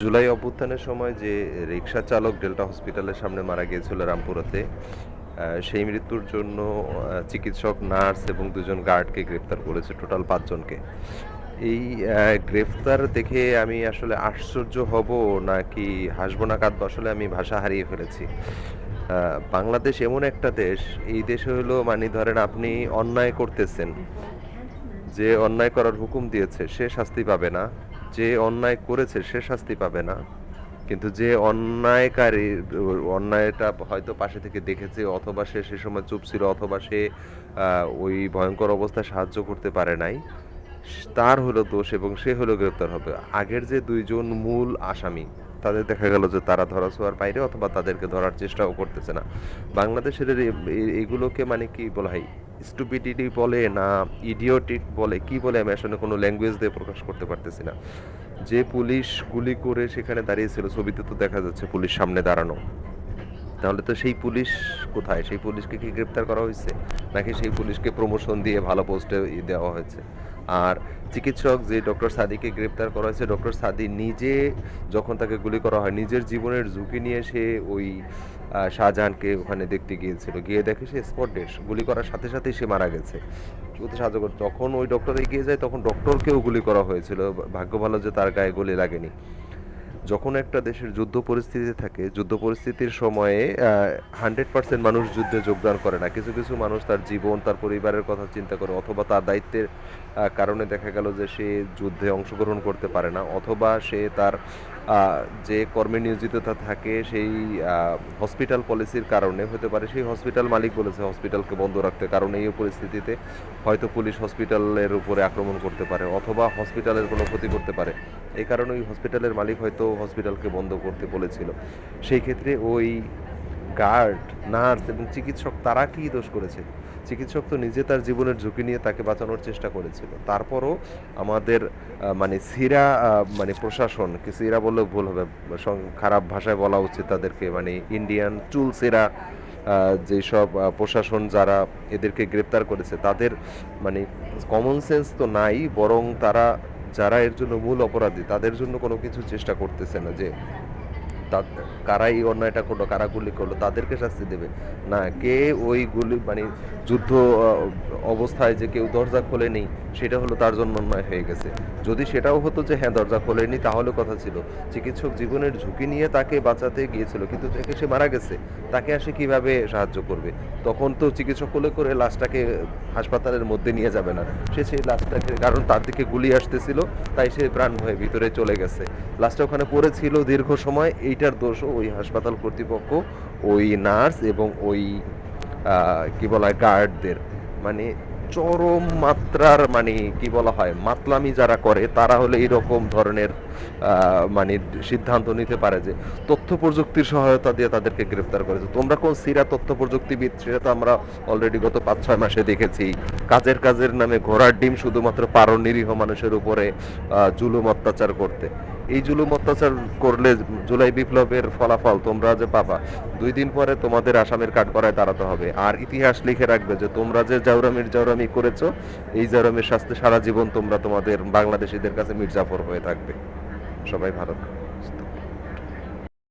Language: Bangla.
জুলাই অভ্যুত্থানের সময় যে রিক্সা চালক ডেল্টা হসপিটালের সামনে মারা গিয়েছিল রামপুরাতে সেই মৃত্যুর জন্য চিকিৎসক, নার্স এবং দুজন গার্ডকে গ্রেপ্তার করেছে টোটাল পাঁচজনকে। এই গ্রেফতার দেখে আমি আসলে আশ্চর্য হব নাকি হাসবো না কাঁদবো, আসলে আমি ভাষা হারিয়ে ফেলেছি। বাংলাদেশ এমন একটা দেশ, এই দেশে হলো মানে ধরেন আপনি অন্যায় করতেছেন, যে অন্যায় করার হুকুম দিয়েছে, সে শাস্তি পাবে না। যে অন্যায় করেছে সে শাস্তি পাবে না। কিন্তু যে অন্যায়কারী, অন্যায়টা হয়তো পাশে থেকে দেখেছে অথবা সে সে সময় চুপ ছিল অথবা সে ওই ভয়ঙ্কর অবস্থায় সাহায্য করতে পারে নাই, তার হলো দোষ এবং সে হলো গ্রেপ্তার হবে। আগের যে দুইজন মূল আসামি তাদের দেখা গেল যে তারা ধরা ছোঁয়ার বাইরে অথবা তাদেরকে ধরার চেষ্টাও করতেছে না। বাংলাদেশের এগুলোকে মানে কি বলা হয় স্টুপিডিটি বলে না ইডিওটিক বলে, কি বলে আমি আসলে কোনো ল্যাঙ্গুয়েজ দিয়ে প্রকাশ করতে পারতেছি না। যে পুলিশ গুলি করে সেখানে দাঁড়িয়েছিল, ছবিতে তো দেখা যাচ্ছে পুলিশ সামনে দাঁড়ানো। তাহলে তো সেই পুলিশ কোথায়? সেই পুলিশকে কি গ্রেপ্তার করা হয়েছে? নাকি সেই পুলিশকে প্রমোশন দিয়ে ভালো পোস্টে দেওয়া হয়েছে? আর চিকিৎসক যে ডক্টর সাদিকে গ্রেপ্তার করা হয়েছে, ডক্টর সাদি নিজে যখন তাকে গুলি করা হয়, নিজের জীবনের ঝুঁকি নিয়ে সে ওই শাহজাহানকে ওখানে দেখতে গিয়েছিল। গিয়ে দেখে সে স্পট ডেশ। গুলি করার সাথে সাথেই সে মারা গেছে। অতি সাহায্য করে যখন ওই ডক্টর এগিয়ে যায়, তখন ডক্টরকেও গুলি করা হয়েছিল। ভাগ্য ভালো যে তার গায়ে গুলি লাগেনি। যখন একটা দেশের যুদ্ধ পরিস্থিতি থাকে, যুদ্ধ পরিস্থিতির সময়ে হান্ড্রেড পার্সেন্ট মানুষ যুদ্ধে যোগদান করে না। কিছু কিছু মানুষ তার জীবন, তার পরিবারের কথা চিন্তা করে, অথবা তার দায়িত্বের কারণে দেখা গেল যে সে যুদ্ধে অংশগ্রহণ করতে পারে না, অথবা সে তার যে কর্মে নিয়োজিত থাকে, সেই হসপিটাল পলিসির কারণে, হতে পারে সেই হসপিটাল মালিক বলেছে হসপিটালকে বন্ধ রাখতে, কারণ এই পরিস্থিতিতে হয়তো পুলিশ হসপিটালের উপরে আক্রমণ করতে পারে, অথবা হসপিটালের কোনো ক্ষতি করতে পারে। এই কারণে ওই হসপিটালের মালিক হয়তো হসপিটালকে বন্ধ করতে বলেছিল। সেই ক্ষেত্রে ওই গার্ড, নার্স এবং চিকিৎসক তারা কি দোষ করেছে? চিকিৎসক তো নিজে তার জীবনের ঝুঁকি নিয়ে তাকে বাঁচানোর চেষ্টা করেছিল। তারপরও আমাদের মানে সিরা মানে প্রশাসন, কি সিরা বললেও ভুল হবে খারাপ ভাষায় বলা উচিত তাদেরকে মানে ইন্ডিয়ান চুল সেরা যেসব প্রশাসন যারা এদেরকে গ্রেপ্তার করেছে, তাদের মানে কমন সেন্স তো নাই, বরং তারা, যারা এর জন্য মূল অপরাধী, তাদের জন্য কোনো কিছু চেষ্টা করতেছে না যে তা- কারা এই অন্যায়টা করল কারা গুলি করল, তাদেরকে শাস্তি দেবে। না, কে ওই গুলি মানে যুদ্ধ অবস্থায় যে কেউ দরজা খোলেনি সেটা হলো তার জন্য অন্যায় হয়ে গেছে। যদি সেটাও হতো যে হ্যাঁ দরজা খোলেনি, তাহলে কথা ছিল। চিকিৎসক জীবনের ঝুঁকি নিয়ে তাকে বাঁচাতে গিয়েছিল, কিন্তু দেখে সে মারা গেছে। তাকে আসে কীভাবে সাহায্য করবে? তখন তো চিকিৎসক কোলে করে লাশটাকে হাসপাতালের মধ্যে নিয়ে যাবে না। সে সেই লাশটাকে, কারণ তার দিকে গুলি আসতেছিল, তাই সে প্রাণ ভয়ে ভিতরে চলে গেছে। লাশটা ওখানে পড়েছিল দীর্ঘ সময়, এইটার দোষও ওই হাসপাতাল কর্তৃপক্ষ, ওই নার্স এবং ওই কি বলা হয় গার্ডদের। মানে চরম মাত্রার মানে কি বলা হয়, মাতলামি যারা করে, তারা হলে এরকম ধরনের মানে সিদ্ধান্ত নিতে পারে যে তথ্য প্রযুক্তির সহায়তা দিয়ে তাদেরকে গ্রেফতার করেছে তোমরা কোন সিরা তথ্য প্রযুক্তিবিদ, সেটা তো আমরা অলরেডি গত পাঁচ ছয় মাসে দেখেছি। কাজের কাজের নামে ঘোড়ার ডিম শুধুমাত্র পারো নিরীহ মানুষের উপরে জুলুম অত্যাচার করতে। এই জুলুম অত্যাচার করলে জুলাই বিপ্লবের ফলাফল তোমরা যে পাবা, দুই দিন পরে তোমাদের আসামের কাঠগড়ায় দাঁড়াতে হবে আর ইতিহাস লিখে রাখবে যে তোমরা যে জাউরামির জাউরামি করেছ, এই জাউরামির শাস্তি সারা জীবন তোমরা তোমাদের বাংলাদেশিদের কাছে মির্জাফর হয়ে থাকবে সবাই ভালো।